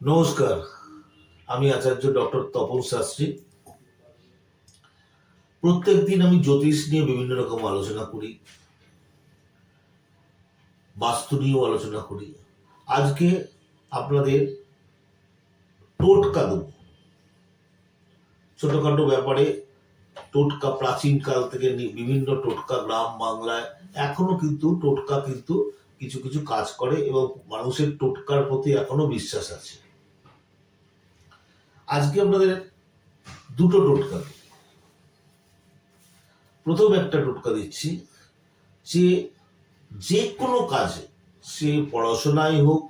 নমস্কার, আমি আচার্য ডক্টর তপন শাস্ত্রী। প্রত্যেক দিন আমি জ্যোতিষ নিয়ে বিভিন্ন রকম আলোচনা করি, বাস্তু নিয়েও আলোচনা করি। আজকে আপনাদের টোটকা দেব। ছোটখাটো ব্যাপারে টোটকা প্রাচীনকাল থেকে বিভিন্ন টোটকা গ্রাম বাংলায়, এখনও কিন্তু টোটকা কিন্তু কিছু কিছু কাজ করে এবং মানুষের টোটকার প্রতি এখনও বিশ্বাস আছে। আজকে আপনাদের দুটো টোটকা। প্রথম একটা টোটকা দিচ্ছি যে যে কোনো কাজে, সে পড়াশোনায় হোক,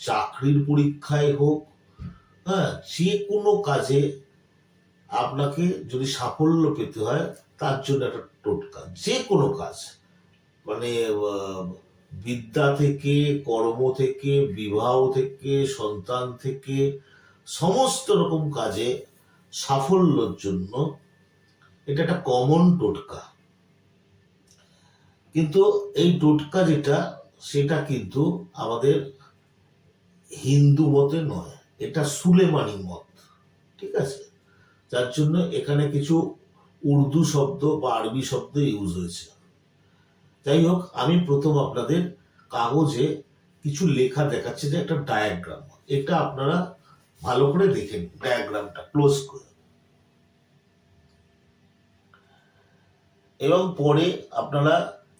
চাকরির পরীক্ষায় হোক হ্যাঁ যে কোনো কাজে আপনাকে যদি সাফল্য পেতে হয়, তার জন্য একটা টোটকা যে কোনো কাজ মানে বিদ্যা থেকে, কর্ম থেকে, বিবাহ থেকে, সন্তান থেকে সমস্ত রকম কাজে সাফল্যর জন্য এটা একটা কমন টোটকা। কিন্তু এই টোটকা যেটা, সেটা কিন্তু আমাদের হিন্দু মতে নয়, এটা সুলেমানি মত, ঠিক আছে? যার জন্য এখানে কিছু উর্দু শব্দ বা আরবি শব্দ ইউজ হয়েছে। যাই হোক, আমি প্রথম আপনাদের কাগজে কিছু লেখা দেখাচ্ছে, যে একটা ডায়াগ্রাম এটা আপনারা ভালো করে দেখেন ডায়াগ্রামটা ক্লোজ করে এবং পরে আপনারা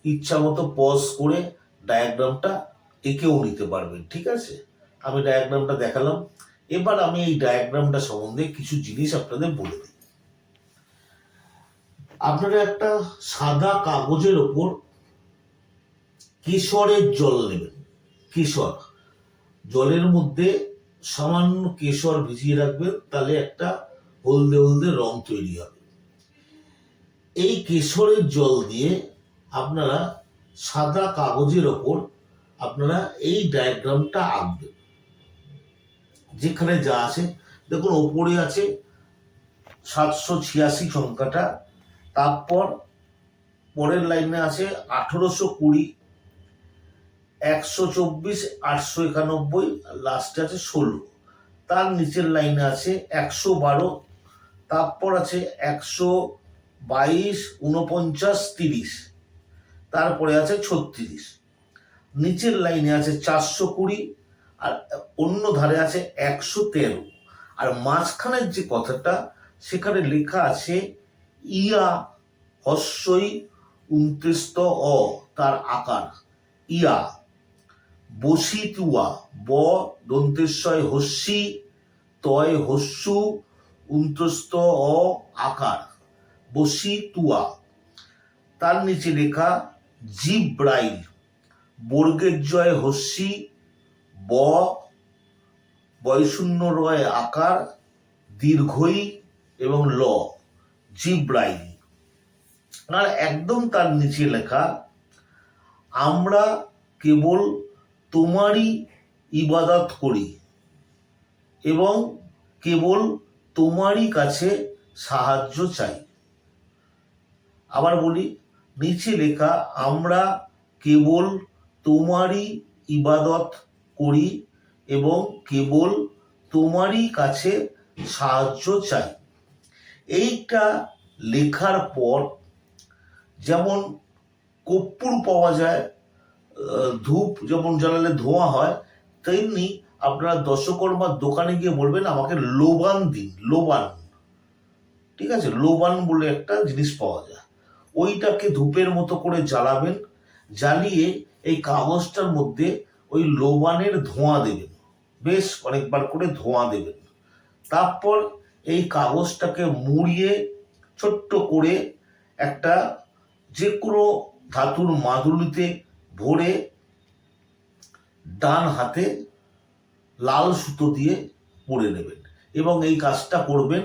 ইচ্ছা মতো পজ করে ডায়াগ্রামটা এঁকেও নিতে পারবেন, ঠিক আছে? আমি ডায়াগ্রামটা দেখালাম। এবার আমি এই ডায়াগ্রামটা সম্বন্ধে কিছু জিনিস আপনাদের বলে দিই। আপনারা একটা সাদা কাগজের ওপর কেশরের জল নেবেন, কেশর। জলের মধ্যে সামান্য কেশর ভিজিয়ে রাখবেন তাহলে একটা হলদে হলদে রং তৈরি হবে। এই কেশরের জল দিয়ে আপনারা সাদা কাগজের ওপর আপনারা এই ডায়াগ্রামটা আঁকবেন যেখানে যা আছে, দেখুন, ওপরে আছে সাতশো ছিয়াশি সংখ্যাটা, তারপর পরের লাইনে আছে আঠেরোশো কুড়ি একশো চব্বিশ, আটশো একানব্বই লাস্টে আছে ষোলো। তার নিচের লাইনে আছে একশো বারো, তারপর আছে একশো বাইশ উনপঞ্চাশ তিরিশ, তারপরে আছে ছত্রিশ। নিচের লাইনে আছে চারশো কুড়ি আর অন্য ধারে আছে একশো তেরো। আর মাঝখানের যে কথাটা, সেখানে লেখা আছে, ইয়া হস্যই উনত্রিশত অ তার আকার। ইয়া বসিতুয়া, ব দন্তেশ্বয় হস্যি, তয় হস্যু উনত্রস্ত অ আকার। বসিতুয়া। তার নিচে লেখা, জিব্রাইল। বর্গের জয় হস্যি, ব বয়শূন্য রয় আকার, দীর্ঘই এবং ল, জিব্রাইল। আর একদম তার নিচে লেখা, আমরা কেবল তোমারই ইবাদত করি এবং কেবল তোমারই কাছে সাহায্য চাই। আবার বলি, নিচে লেখা, আমরা কেবল তোমারই ইবাদত করি এবং কেবল তোমারই কাছে সাহায্য চাই। এইটা লেখার পর যেমন কর্পূর পাওয়া যায় ধূপ যেমন জ্বালালে ধোঁয়া হয়, তেমনি আপনারা দশকর্মার দোকানে গিয়ে বলবেন, আমাকে লোবান দিন, লোবান। ঠিক আছে? লোবান বলে একটা জিনিস পাওয়া যায়। ওইটাকে ধূপের মতো করে জ্বালাবেন, জ্বালিয়ে এই কাগজটার মধ্যে ওই লোবানের ধোঁয়া দেবেন। বেশ অনেকবার করে ধোঁয়া দেবেন। তারপর এই কাগজটাকে মুড়িয়ে, ছোট্ট করে একটা যে কোনো ধাতুর মাদুলিতে ভরে ডান হাতে লাল সুতো দিয়ে পরে নেবেন এবং এই কাজটা করবেন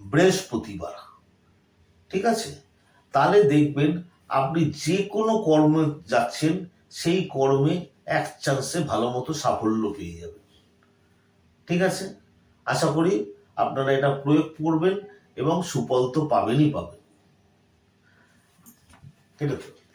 বৃহস্পতিবার। ঠিক আছে? তাহলে দেখবেন আপনি যে কোনো কর্মে যাচ্ছেন, সেই কর্মে এক চান্সে ভালো মতো সাফল্য পেয়ে যাবেন। ঠিক আছে? আশা করি আপনারা এটা প্রয়োগ করবেন এবং সুফল তো পাবেনই পাবেন। ঠিক আছে?